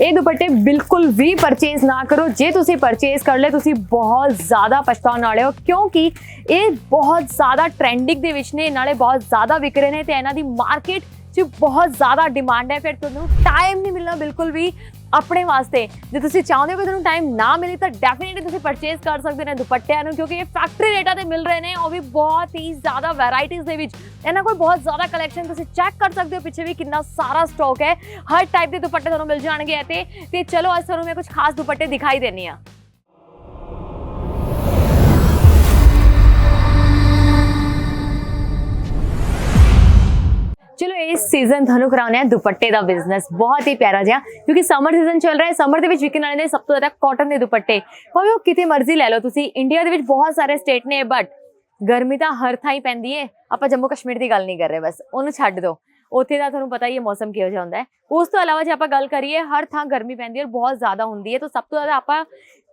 ਇਹ ਦੁਪੱਟੇ ਬਿਲਕੁਲ ਵੀ ਪਰਚੇਜ਼ ਨਾ ਕਰੋ। ਜੇ ਤੁਸੀਂ ਪਰਚੇਜ਼ ਕਰ ਲਏ, ਤੁਸੀਂ ਬਹੁਤ ਜ਼ਿਆਦਾ ਪਛਤਾਉਣ ਵਾਲੇ ਹੋ, ਕਿਉਂਕਿ ਇਹ ਬਹੁਤ ਜ਼ਿਆਦਾ ਟ੍ਰੈਂਡਿੰਗ ਦੇ ਵਿੱਚ ਨੇ, ਨਾਲੇ ਬਹੁਤ ਜ਼ਿਆਦਾ ਵਿਕ ਰਹੇ ਨੇ ਤੇ ਇਹਨਾਂ ਦੀ ਮਾਰਕੀਟ 'ਚ ਬਹੁਤ ਜ਼ਿਆਦਾ ਡਿਮਾਂਡ ਹੈ। ਫਿਰ ਤੁਹਾਨੂੰ ਟਾਈਮ ਨਹੀਂ ਮਿਲਣਾ ਬਿਲਕੁਲ ਵੀ। ਆਪਣੇ ਵਾਸਤੇ। ਜੇ ਤੁਸੀਂ ਚਾਹੁੰਦੇ ਹੋ ਕਿ ਤੁਹਾਨੂੰ ਟਾਈਮ ਨਾ ਮਿਲੇ, ਤਾਂ ਡੈਫੀਨਿਟਲੀ ਤੁਸੀਂ ਪਰਚੇਸ ਕਰ ਸਕਦੇ ਨੇ ਦੁਪੱਟਿਆਂ ਨੂੰ, ਕਿਉਂਕਿ ਇਹ ਫੈਕਟਰੀ ਰੇਟਾਂ ਤੇ ਮਿਲ ਰਹੇ ਨੇ। ਉਹ ਵੀ ਬਹੁਤ ਹੀ ਜ਼ਿਆਦਾ ਵੈਰਾਈਟੀਆਂ ਦੇ ਵਿੱਚ। ਇਹਨਾਂ ਕੋਲ ਬਹੁਤ ਜ਼ਿਆਦਾ ਕਲੈਕਸ਼ਨ ਤੁਸੀਂ ਚੈੱਕ ਕਰ ਸਕਦੇ ਹੋ, ਪਿੱਛੇ ਵੀ ਕਿੰਨਾ ਸਾਰਾ ਸਟਾਕ ਹੈ। ਹਰ ਟਾਈਪ ਦੇ ਦੁਪੱਟੇ ਤੁਹਾਨੂੰ ਮਿਲ ਜਾਣਗੇ ਇੱਥੇ। ਤੇ ਚਲੋ, ਅੱਜ ਤੁਹਾਨੂੰ ਮੈਂ ਕੁਝ ਖਾਸ ਦੁਪੱਟੇ ਦਿਖਾਈ ਦੇਣੀ ਆ ਇਸ ਸੀਜ਼ਨ ਤੁਹਾਨੂੰ ਕਰਾਉਣਾ ਹੈ ਦੁਪੱਟੇ ਦਾ ਬਿਜ਼ਨਸ ਬਹੁਤ ਹੀ ਪਿਆਰਾ ਜਿਹਾ, ਕਿਉਂਕਿ ਸਮਰ ਸੀਜ਼ਨ ਚੱਲ ਰਿਹਾ ਹੈ। ਸਮਰ ਦੇ ਵਿੱਚ ਵਿਕਣ ਵਾਲੇ ਨੇ ਸਭ ਤੋਂ ਜ਼ਿਆਦਾ ਕਾਟਨ ਦੇ ਦੁਪੱਟੇ। ਭਾਵੇਂ ਉਹ ਕਿਤੇ ਮਰਜ਼ੀ ਲੈ ਲਓ ਤੁਸੀਂ। ਇੰਡੀਆ ਦੇ ਵਿੱਚ ਬਹੁਤ ਸਾਰੇ ਸਟੇਟ ਨੇ ਬਟ ਗਰਮੀ ਤਾਂ ਹਰ ਥਾਂ ਹੀ ਪੈਂਦੀ ਹੈ। ਆਪਾਂ ਜੰਮੂ ਕਸ਼ਮੀਰ ਦੀ ਗੱਲ ਨਹੀਂ ਕਰ ਰਹੇ, ਬਸ। ਉਹਨੂੰ ਛੱਡ ਦਿਓ। ਉੱਥੇ ਦਾ ਤੁਹਾਨੂੰ ਪਤਾ ਹੀ ਹੈ ਮੌਸਮ ਕਿਹੋ ਜਿਹਾ ਹੁੰਦਾ ਹੈ। ਉਸ ਤੋਂ ਇਲਾਵਾ ਜੇ ਆਪਾਂ ਗੱਲ ਕਰੀਏ, ਹਰ ਥਾਂ ਗਰਮੀ ਪੈਂਦੀ ਹੈ ਔਰ ਬਹੁਤ ਜ਼ਿਆਦਾ ਹੁੰਦੀ ਹੈ। ਤਾਂ ਸਭ ਤੋਂ ਜ਼ਿਆਦਾ ਆਪਾਂ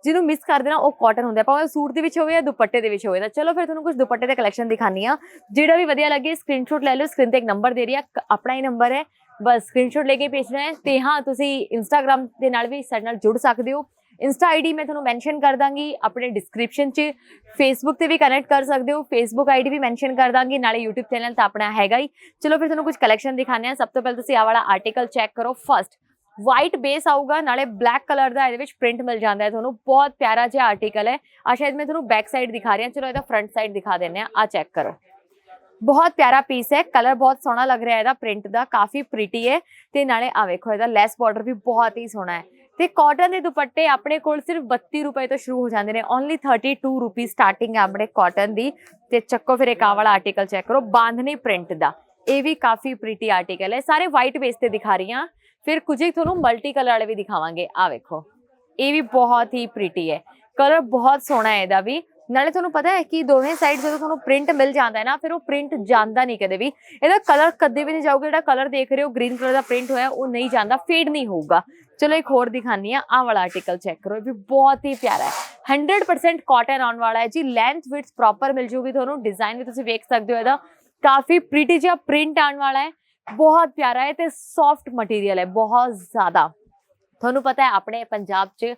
ਜਿਹਨੂੰ ਮਿਸ ਕਰ ਦੇਣਾ ਉਹ ਕਾਟਨ ਹੁੰਦਾ ਭਾਵੇਂ ਸੂਟ ਦੇ ਵਿੱਚ ਹੋਵੇ ਜਾਂ ਦੁਪੱਟੇ ਦੇ ਵਿੱਚ ਹੋਵੇ ਤਾਂ ਚਲੋ ਫਿਰ ਤੁਹਾਨੂੰ ਕੁਝ ਦੁਪੱਟੇ ਦੇ ਕਲੈਕਸ਼ਨ ਦਿਖਾਨੀ ਆ ਜਿਹੜਾ ਵੀ ਵਧੀਆ ਲੱਗੇ ਸਕਰੀਨਸ਼ਾਟ ਲੈ ਲਓ ਸਕਰੀਨ ਤੇ ਇੱਕ ਨੰਬਰ ਦੇ ਰਹੀ ਆ। ਆਪਣਾ ਹੀ ਨੰਬਰ ਹੈ। ਬਸ ਸਕਰੀਨਸ਼ਾਟ ਲੈ ਕੇ ਭੇਜਣਾ ਹੈ ਤੇ ਹਾਂ, ਤੁਸੀਂ ਇੰਸਟਾਗ੍ਰam ਦੇ ਨਾਲ ਵੀ ਸਾਡੇ ਨਾਲ ਜੁੜ ਸਕਦੇ ਹੋ। ਇੰਸਟਾ ਆਈਡੀ ਮੈਂ ਤੁਹਾਨੂੰ ਮੈਂਸ਼ਨ ਕਰ ਦਾਂਗੀ ਆਪਣੇ ਡਿਸਕ੍ਰਿਪਸ਼ਨ 'ਚ। ਫੇਸਬੁੱਕ ਤੇ ਵੀ ਕਨੈਕਟ ਕਰ ਸਕਦੇ ਹੋ। ਫੇਸਬੁੱਕ ਆਈਡੀ ਵੀ ਮੈਂਸ਼ਨ ਕਰ ਦਾਂਗੀ। ਨਾਲੇ YouTube ਚੈਨਲ ਤਾਂ ਆਪਣਾ ਹੈਗਾ ਹੀ। ਚਲੋ ਫਿਰ ਤੁਹਾਨੂੰ ਕੁਝ ਕਲੈਕਸ਼ਨ ਦਿਖਾਣੇ ਆ ਸਭ ਤੋਂ ਪਹਿਲਾਂ ਤੁਸੀਂ ਆਹ ਵਾਲਾ ਆਰਟੀਕਲ ਚੈੱਕ ਕਰੋ। ਫਸਟ ਵਾਈਟ ਬੇਸ ਆਊਗਾ, ਨਾਲੇ ਬਲੈਕ ਕਲਰ ਦਾ ਇਹਦੇ ਵਿੱਚ ਪ੍ਰਿੰਟ ਮਿਲ ਜਾਂਦਾ ਹੈ ਤੁਹਾਨੂੰ। ਬਹੁਤ ਪਿਆਰਾ ਜਿਹਾ ਆਰਟੀਕਲ ਹੈ। ਆ ਸ਼ਾਇਦ ਮੈਂ ਤੁਹਾਨੂੰ ਬੈਕ ਸਾਈਡ ਦਿਖਾ ਰਹੀ ਹਾਂ। ਚਲੋ ਇਹਦਾ ਫਰੰਟ ਸਾਈਡ ਦਿਖਾ ਦਿੰਨੇ ਆ ਆ ਚੈੱਕ ਕਰੋ। ਬਹੁਤ ਪਿਆਰਾ ਪੀਸ ਹੈ। ਕਲਰ ਬਹੁਤ ਸੋਹਣਾ ਲੱਗ ਰਿਹਾ ਇਹਦਾ ਪ੍ਰਿੰਟ ਦਾ। ਕਾਫੀ ਪ੍ਰੀਟੀ ਹੈ। ਤੇ ਨਾਲੇ ਆ ਵੇਖੋ, ਇਹਦਾ ਲੈਸ ਬਾਰਡਰ ਵੀ ਬਹੁਤ ਹੀ ਸੋਹਣਾ ਹੈ। ਤੇ ਕਾਟਨ ਦੇ ਦੁਪੱਟੇ ਆਪਣੇ ਕੋਲ ਸਿਰਫ 32 ਰੁਪਏ ਤੋਂ ਸ਼ੁਰੂ ਹੋ ਜਾਂਦੇ ਨੇ। ਓਨਲੀ 32 ਰੁਪਏ ਸਟਾਰਟਿੰਗ ਹੈ ਆਪਣੇ ਕਾਟਨ ਦੀ। ਤੇ ਚੱਕੋ ਫਿਰ ਇੱਕ ਆਹ ਵਾਲਾ ਆਰਟੀਕਲ ਚੈੱਕ ਕਰੋ। ਬਾਂਧਨੀ ਪ੍ਰਿੰਟ ਦਾ। ਇਹ ਵੀ ਕਾਫੀ ਪ੍ਰੀਟੀ ਆਰਟੀਕਲ ਹੈ। ਸਾਰੇ ਵਾਈਟ ਬੇਸ ਤੇ ਦਿਖਾ ਰਹੀ ਹਾਂ। ਫਿਰ ਕੁਝ ਹੀ ਤੁਹਾਨੂੰ ਮਲਟੀ ਕਲਰ ਵਾਲੇ ਵੀ ਦਿਖਾਵਾਂਗੇ। ਆ ਵੇਖੋ। ਇਹ ਵੀ ਬਹੁਤ ਹੀ ਪ੍ਰੀਟੀ ਹੈ। ਕਲਰ ਬਹੁਤ ਸੋਹਣਾ ਹੈ ਇਹਦਾ ਵੀ। ਨਾਲੇ ਤੁਹਾਨੂੰ ਪਤਾ ਹੈ ਕਿ ਦੋਵੇਂ ਸਾਈਡ ਜਦੋਂ ਤੁਹਾਨੂੰ ਪ੍ਰਿੰਟ ਮਿਲ ਜਾਂਦਾ ਹੈ ਨਾ, ਫਿਰ ਉਹ ਪ੍ਰਿੰਟ ਜਾਂਦਾ ਨਹੀਂ ਕਦੇ ਵੀ। ਇਹਦਾ ਕਲਰ ਕਦੇ ਵੀ ਨਹੀਂ ਜਾਊਗਾ। ਜਿਹੜਾ ਕਲਰ ਦੇਖ ਰਹੇ ਹੋ ਗ੍ਰੀਨ ਕਲਰ ਦਾ ਪ੍ਰਿੰਟ ਹੋਇਆ, ਉਹ ਨਹੀਂ ਜਾਂਦਾ ਫੇਡ ਨਹੀਂ ਹੋਊਗਾ। ਚਲੋ ਇੱਕ ਹੋਰ ਦਿਖਾਨੀ ਆ ਆਹ ਵਾਲਾ ਆਰਟੀਕਲ ਚੈੱਕ ਕਰੋ। ਇਹ ਵੀ ਬਹੁਤ ਹੀ ਪਿਆਰਾ ਹੈ। 100% ਕਾਟਨ ਆਉਣ ਵਾਲਾ ਹੈ ਜੀ। ਲੈਂਥ ਵਿਡਥ ਪ੍ਰੋਪਰ ਮਿਲ ਜੂਗੀ ਤੁਹਾਨੂੰ। ਡਿਜ਼ਾਈਨ ਵੀ ਤੁਸੀਂ ਵੇਖ ਸਕਦੇ ਹੋ ਇਹਦਾ। ਕਾਫੀ ਪ੍ਰੀਟੀ ਜਿਹਾ ਪ੍ਰਿੰਟ ਆਉਣ ਵਾਲਾ ਹੈ ਬਹੁਤ ਪਿਆਰਾ ਹੈ ਤੇ ਸੌਫਟ ਮਟੀਰੀਅਲ ਹੈ ਬਹੁਤ ਜ਼ਿਆਦਾ ਤੁਹਾਨੂੰ ਪਤਾ ਹੈ ਆਪਣੇ ਪੰਜਾਬ 'ਚ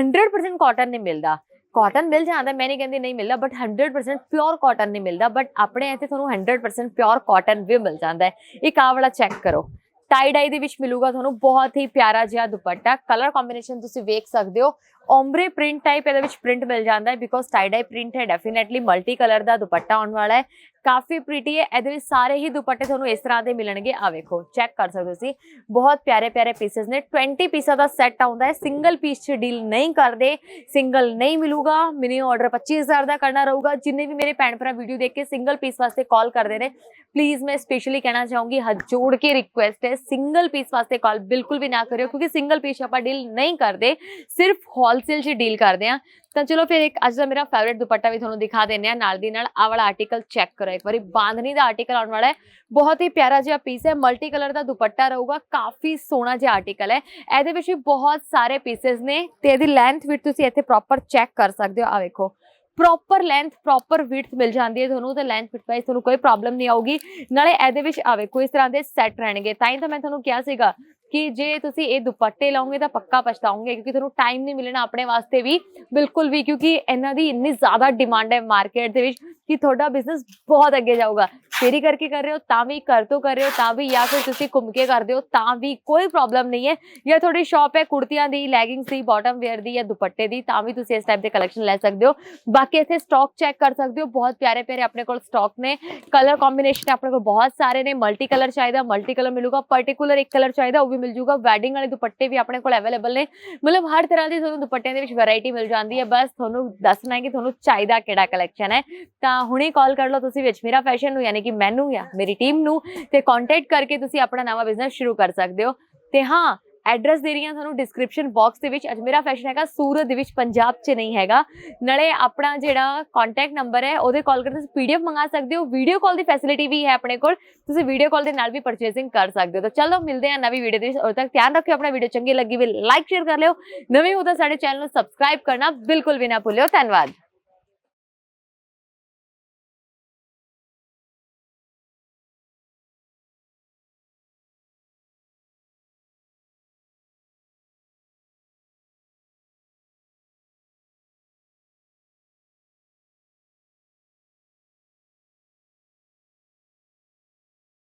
100% ਕਾਟਨ ਨਹੀਂ ਮਿਲਦਾ ਕਾਟਨ ਮਿਲ ਜਾਂਦਾ ਮੈਂ ਨਹੀਂ ਕਹਿੰਦੀ ਨਹੀਂ ਮਿਲਦਾ ਬਟ 100% ਪਿਓਰ ਕਾਟਨ ਨਹੀਂ ਮਿਲਦਾ ਬਟ ਆਪਣੇ ਇੱਥੇ ਤੁਹਾਨੂੰ 100% ਪਿਓਰ ਕਾਟਨ ਵੀ ਮਿਲ ਜਾਂਦਾ ਹੈ ਇੱਕ ਆਹ ਵਾਲਾ ਚੈੱਕ ਕਰੋ ਟਾਈ ਡਾਈ ਦੇ ਵਿੱਚ ਮਿਲੂਗਾ ਤੁਹਾਨੂੰ ਬਹੁਤ ਹੀ ਪਿਆਰਾ ਜਿਹਾ ਦੁਪੱਟਾ ਕਲਰ ਕੰਬੀਨੇਸ਼ਨ ਤੁਸੀਂ ਵੇਖ ਸਕਦੇ ਹੋ ਓਮਬਰੇ ਪ੍ਰਿੰਟ ਟਾਈਪ ਇਹਦੇ ਵਿੱਚ ਪ੍ਰਿੰਟ ਮਿਲ ਜਾਂਦਾ ਹੈ ਬਿਕੋਜ਼ ਟਾਈ ਡਾਈ ਪ੍ਰਿੰਟ ਹੈ ਡੈਫੀਨਿਟਲੀ ਮਲਟੀ ਕਲਰ ਦਾ ਦੁਪੱਟਾ ਆਉਣ ਵਾਲਾ ਹੈ। ਕਾਫੀ ਪ੍ਰੀਟੀ ਹੈ, ਇਹਦੇ ਵਿੱਚ ਸਾਰੇ ਹੀ ਦੁਪੱਟੇ ਤੁਹਾਨੂੰ ਇਸ ਤਰ੍ਹਾਂ ਦੇ ਮਿਲਣਗੇ। ਆ ਵੇਖੋ ਚੈੱਕ ਕਰ ਸਕਦੇ ਹੋ ਤੁਸੀਂ। ਬਹੁਤ ਪਿਆਰੇ ਪਿਆਰੇ ਪੀਸਸ ਨੇ। 20 ਪੀਸਾਂ ਦਾ ਸੈੱਟ ਆਉਂਦਾ ਹੈ। ਸਿੰਗਲ ਪੀਸ 'ਚ ਡੀਲ ਨਹੀਂ ਕਰਦੇ। ਸਿੰਗਲ ਨਹੀਂ ਮਿਲੂਗਾ। ਮਿਨੀਮਮ ਆਰਡਰ 25000 ਦਾ ਕਰਨਾ ਰਹੂਗਾ। ਜਿੰਨੇ ਵੀ ਮੇਰੇ ਭੈਣ ਭਰਾ ਵੀਡੀਓ ਦੇਖ ਕੇ ਸਿੰਗਲ ਪੀਸ ਵਾਸਤੇ ਕਾਲ ਕਰਦੇ ਨੇ ਪਲੀਜ਼ ਮੈਂ ਸਪੈਸ਼ਲੀ ਕਹਿਣਾ ਚਾਹੂੰਗੀ ਹੱਥ ਜੋੜ ਕੇ ਰਿਕੁਐਸਟ ਹੈ। ਸਿੰਗਲ ਪੀਸ ਵਾਸਤੇ ਕਾਲ ਬਿਲਕੁਲ ਵੀ ਨਾ ਕਰਿਓ, ਕਿਉਂਕਿ ਸਿੰਗਲ ਪੀਸ ਆਪਾਂ ਡੀਲ ਨਹੀਂ ਕਰਦੇ। ਸਿਰਫ ਹੋਲਸੇਲ 'ਚ ਡੀਲ ਕਰਦੇ ਆ ਤਾਂ ਚਲੋ ਫਿਰ ਇੱਕ ਅੱਜ ਦਾ ਮੇਰਾ ਫੇਵਰਿਟ ਦੁਪੱਟਾ ਵੀ ਤੁਹਾਨੂੰ ਦਿਖਾ ਦਿੰਨੇ ਆ ਨਾਲ ਦੀ ਨਾਲ ਆਹ ਵਾਲਾ ਆਰਟੀਕਲ ਚੈੱਕ ਕਰੋ ਇੱਕ ਵਾਰੀ। ਬਾਂਧਨੀ ਦਾ ਆਰਟੀਕਲ ਆਉਣ ਵਾਲਾ ਹੈ। ਬਹੁਤ ਹੀ ਪਿਆਰਾ ਜਿਹਾ ਪੀਸ ਹੈ। ਮਲਟੀ ਕਲਰ ਦਾ ਦੁਪੱਟਾ ਰਹੂਗਾ। ਕਾਫੀ ਸੋਹਣਾ ਜਿਹਾ ਆਰਟੀਕਲ ਹੈ। ਇਹਦੇ ਵਿੱਚ ਵੀ ਬਹੁਤ ਸਾਰੇ ਪੀਸਸ ਨੇ ਤੇ ਇਹਦੀ ਲੈਂਥ ਵੀ ਤੁਸੀਂ ਇੱਥੇ ਪ੍ਰੋਪਰ ਚੈੱਕ ਕਰ ਸਕਦੇ ਹੋ। ਆ ਵੇਖੋ। ਪ੍ਰੋਪਰ ਲੈਂਥ ਪ੍ਰੋਪਰ ਵਿਡਥ ਮਿਲ ਜਾਂਦੀ ਹੈ ਤੁਹਾਨੂੰ। ਤੇ ਲੈਂਥ ਫਿਟ ਵਾਈਜ਼ ਤੁਹਾਨੂੰ ਕੋਈ ਪ੍ਰੋਬਲਮ ਨਹੀਂ ਆਊਗੀ। ਨਾਲੇ ਇਹਦੇ ਵਿੱਚ ਆ ਵੇਖੋ, ਇਸ ਤਰ੍ਹਾਂ ਦੇ ਸੈੱਟ ਰਹਿਣਗੇ। ਤਾਂ ਹੀ ਤਾਂ ਮੈਂ ਤੁਹਾਨੂੰ ਕਿਹਾ ਸੀਗਾ ਕਿ ਜੇ ਤੁਸੀਂ ਇਹ ਦੁਪੱਟੇ ਲਾਓਗੇ ਤਾਂ ਪੱਕਾ ਪਛਤਾਓਗੇ, ਕਿਉਂਕਿ ਤੁਹਾਨੂੰ ਟਾਈਮ ਨਹੀਂ ਮਿਲਣਾ ਆਪਣੇ ਵਾਸਤੇ ਵੀ, ਬਿਲਕੁਲ ਵੀ, ਕਿਉਂਕਿ ਇਹਨਾਂ ਦੀ ਇੰਨੀ ਜ਼ਿਆਦਾ ਡਿਮਾਂਡ ਹੈ ਮਾਰਕੀਟ ਦੇ ਵਿੱਚ। ਕਿ ਤੁਹਾਡਾ ਬਿਜ਼ਨਸ ਬਹੁਤ ਅੱਗੇ ਜਾਊਗਾ ਫੇਰੀ ਕਰਕੇ ਕਰ ਰਹੇ ਹੋ ਤਾਂ ਵੀ ਕਰ ਤੋਂ ਕਰ ਰਹੇ ਹੋ ਤਾਂ ਵੀ ਜਾਂ ਫਿਰ ਤੁਸੀਂ ਘੁੰਮ ਕੇ ਕਰਦੇ ਹੋ ਤਾਂ ਵੀ ਕੋਈ ਪ੍ਰੋਬਲਮ ਨਹੀਂ ਹੈ ਜਾਂ ਤੁਹਾਡੀ ਸ਼ਾਪ ਹੈ ਕੁੜਤੀਆਂ ਦੀ ਲੈਗਿੰਗਸ ਦੀ ਬਾਟਮ ਵੇਅਰ ਦੀ ਜਾਂ ਦੁਪੱਟੇ ਦੀ ਤਾਂ ਵੀ ਤੁਸੀਂ ਇਸ ਟਾਈਪ ਦੇ ਕਲੈਕਸ਼ਨ ਲੈ ਸਕਦੇ ਹੋ ਬਾਕੀ ਇੱਥੇ ਸਟਾਕ ਚੈੱਕ ਕਰ ਸਕਦੇ ਹੋ ਬਹੁਤ ਪਿਆਰੇ ਪਿਆਰੇ ਆਪਣੇ ਕੋਲ ਸਟਾਕ ਨੇ ਕਲਰ ਕੰਬੀਨੇਸ਼ਨ ਆਪਣੇ ਕੋਲ ਬਹੁਤ ਸਾਰੇ ਨੇ ਮਲਟੀ ਕਲਰ ਚਾਹੀਦਾ ਮਲਟੀ ਕਲਰ ਮਿਲੂਗਾ ਪਾਰਟਿਕੂਲਰ ਇੱਕ ਕਲਰ ਚਾਹੀਦਾ ਉਹ ਵੀ ਮਿਲ ਜੂਗਾ ਵੈਡਿੰਗ ਵਾਲੇ ਦੁਪੱਟੇ ਵੀ ਆਪਣੇ ਕੋਲ ਅਵੇਲੇਬਲ ਨੇ ਮਤਲਬ ਹਰ ਤਰ੍ਹਾਂ ਦੀ ਤੁਹਾਨੂੰ ਦੁਪੱਟਿਆਂ ਦੇ ਵਿੱਚ ਵੈਰਾਈਟੀ ਮਿਲ ਜਾਂਦੀ ਹੈ ਬਸ ਤੁਹਾਨੂੰ ਦੱਸਣਾ ਹੈ ਕਿ ਤੁਹਾਨੂੰ ਚਾਹੀਦਾ ਕਿਹੜਾ ਕਲੈਕਸ਼ਨ ਹੈ ਤਾਂ ਹੁਣੇ ਕਾਲ ਕਰ ਲਓ, ਤੁਸੀਂ ਵਿੱਚ ਮੇਰਾ ਫੈਸ਼ਨ ਨੂੰ, ਯਾਨੀ ਕਿ ਮੈਨੂੰ ਜਾਂ ਮੇਰੀ ਟੀਮ ਨੂੰ, ਤੇ ਕੰਟੈਕਟ ਕਰਕੇ ਤੁਸੀਂ ਆਪਣਾ ਨਵਾਂ ਬਿਜ਼ਨਸ ਸ਼ੁਰੂ ਕਰ ਸਕਦੇ ਹੋ। ਤੇ ਹਾਂ ਐਡਰੈਸ ਦੇ ਰਹੀ ਹਾਂ ਤੁਹਾਨੂੰ ਡਿਸਕ੍ਰਿਪਸ਼ਨ ਬਾਕਸ ਦੇ ਵਿੱਚ ਅਜਮੇਰਾ ਫੈਸ਼ਨ ਹੈਗਾ ਸੂਰਤ ਦੇ ਵਿੱਚ, ਪੰਜਾਬ 'ਚ ਨਹੀਂ ਹੈਗਾ। ਨਾਲੇ ਆਪਣਾ ਜਿਹੜਾ ਕੰਟੈਕਟ ਨੰਬਰ ਹੈ, ਉਹਦੇ ਕਾਲ ਕਰਕੇ ਤੁਸੀਂ ਪੀਡੀਐਫ ਮੰਗਾ ਸਕਦੇ ਹੋ। ਵੀਡੀਓ ਕਾਲ ਦੀ ਫੈਸਿਲਿਟੀ ਵੀ ਹੈ ਆਪਣੇ ਕੋਲ, ਤੁਸੀਂ ਵੀਡੀਓ ਕਾਲ ਦੇ ਨਾਲ ਵੀ ਪਰਚੇਸਿੰਗ ਕਰ ਸਕਦੇ ਹੋ। ਤਾਂ ਚਲੋ, ਮਿਲਦੇ ਹਾਂ ਨਵੀਂ ਵੀਡੀਓ ਦੇ ਵਿੱਚ, ਉਦੋਂ ਤੱਕ ਧਿਆਨ ਰੱਖਿਓ ਆਪਣਾ ਵੀਡੀਓ ਚੰਗੀ ਲੱਗੀ ਵੀ ਲਾਈਕ ਸ਼ੇਅਰ ਕਰ ਲਿਓ। ਨਵੇਂ ਹੋ ਤਾਂ ਸਾਡੇ ਚੈਨਲ ਨੂੰ ਸਬਸਕ੍ਰਾਈਬ ਕਰਨਾ ਬਿਲਕੁਲ ਵੀ ਨਾ ਭੁੱਲਿਓ। ਧੰਨਵਾਦ।